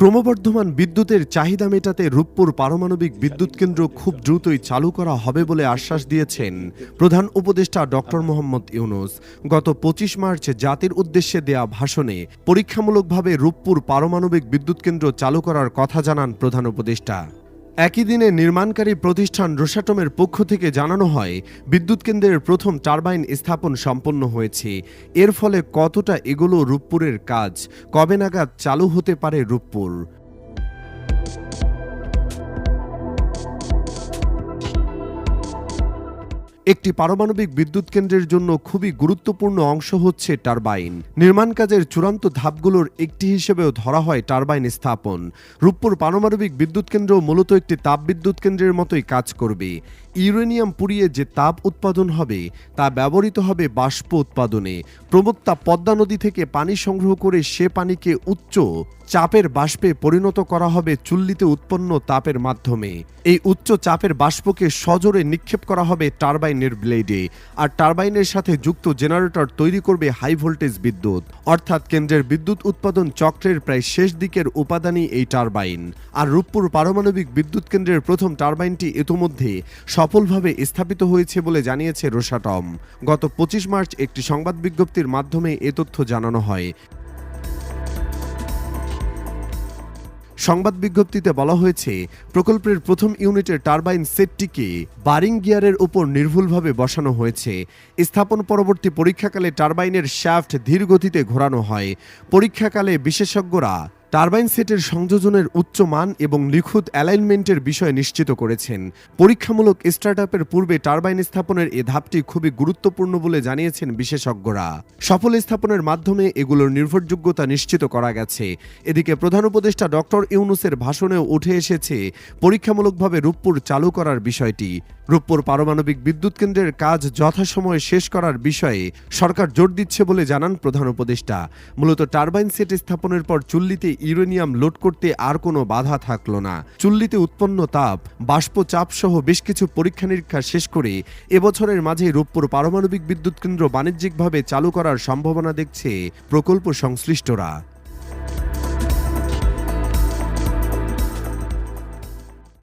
ক্রমবর্ধমান বিদ্যুতের চাহিদা মেটাতে রূপপুর পারমাণবিক বিদ্যুৎ কেন্দ্র খুব দ্রুতই চালু করা হবে বলে আশ্বাস দিয়েছেন প্রধান উপদেষ্টা ডক্টর মোহাম্মদ ইউনুস। গত পঁচিশ মার্চ জাতির উদ্দেশ্যে দেয়া ভাষণে পরীক্ষামূলকভাবে রূপপুর পারমাণবিক বিদ্যুৎ কেন্দ্র চালু করার কথা জানান প্রধান উপদেষ্টা। একই দিনে নির্মাণকারী প্রতিষ্ঠান রোসাটমের পক্ষ থেকে জানানো হয়, বিদ্যুৎ কেন্দ্রের প্রথম টারবাইন স্থাপন সম্পন্ন হয়েছে। এর ফলে কতটা এগুলো রূপপুরের কাজ? কবে নাগাদ চালু হতে পারে রূপপুর? একটি পারমাণবিক বিদ্যুৎ কেন্দ্রের জন্য খুবই গুরুত্বপূর্ণ অংশ হচ্ছে টারবাইন। নির্মাণ কাজের চূড়ান্ত ধাপগুলোর একটি হিসেবেও ধরা হয় টারবাইন স্থাপন। রূপপুর পারমাণবিক বিদ্যুৎ কেন্দ্র মূলত একটি তাপবিদ্যুৎ কেন্দ্রের মতোই কাজ করবে। ইউরেনিয়াম পুড়িয়ে যে তাপ উৎপাদন হবে, তা ব্যবহৃত হবে বাষ্প উৎপাদনে। প্রবক্তা পদ্মা নদী থেকে পানি সংগ্রহ করে সে পানিকে উচ্চ চাপের বাষ্পে পরিণত করা হবে চুল্লিতে উৎপন্ন তাপের মাধ্যমে। এই উচ্চ চাপের বাষ্পকে সজোরে নিক্ষেপ করা হবে টারবাইনের ব্লেডে আর টারবাইনের সাথে যুক্ত জেনারেটর তৈরি করবে হাই ভোল্টেজ বিদ্যুৎ। অর্থাৎ কেন্দ্রের বিদ্যুৎ উৎপাদন চক্রের প্রায় শেষ দিকের উপাদানই এই টারবাইন আর রূপপুর পারমাণবিক বিদ্যুৎ কেন্দ্রের প্রথম টারবাইনটি ইতোমধ্যে সফলভাবে স্থাপিত হয়েছে বলে জানিয়েছে রোসাটম। গত পঁচিশ মার্চ একটি সংবাদ বিজ্ঞপ্তির মাধ্যমে এ তথ্য জানানো হয়। সংবাদ বিজ্ঞপ্তিতে বলা হয়েছে, প্রকল্পের প্রথম ইউনিটের টারবাইন সেটটিকে বারিং গিয়ারের উপর নির্ভুলভাবে বসানো হয়েছে। স্থাপন পরবর্তী পরীক্ষাকালে টারবাইনের শ্যাফট ধীর গতিতে ঘোরানো হয়। পরীক্ষাকালে বিশেষজ্ঞরা টারবাইন সেটের সংযোজনের উচ্চ মান এবং নিখুঁত অ্যালাইনমেন্টের বিষয় নিশ্চিত করেছেন। পরীক্ষামূলক স্টার্টআপের পূর্বে টারবাইন স্থাপনের এ ধাপটি খুবই গুরুত্বপূর্ণ বলে জানিয়েছেন বিশেষজ্ঞরা। সফল স্থাপনের মাধ্যমে এগুলোর নির্ভরযোগ্যতা নিশ্চিত করা গেছে। এদিকে প্রধান উপদেষ্টা ডক্টর ইউনুসের ভাষণেও উঠে এসেছে পরীক্ষামূলকভাবে রূপপুর চালু করার বিষয়টি। রূপপুর পারমাণবিক বিদ্যুৎ কেন্দ্রের কাজ যথাসময়ে শেষ করার বিষয়ে সরকার জোর দিচ্ছে বলে জানান প্রধান উপদেষ্টা। মূলত টারবাইন সেট স্থাপনের পর চুল্লিতে ইউরেনিয়াম লোড করতে আর কোনো বাধা থাকল না। চুল্লিতে উৎপন্ন তাপ বাষ্প চাপ সহ বেশ কিছু পরীক্ষা নিরীক্ষা শেষ করে এবছরের মাঝে রূপপুর পারমাণবিক বিদ্যুৎ কেন্দ্র বাণিজ্যিকভাবে চালু করার সম্ভাবনা দেখছে প্রকল্প সংশ্লিষ্টরা।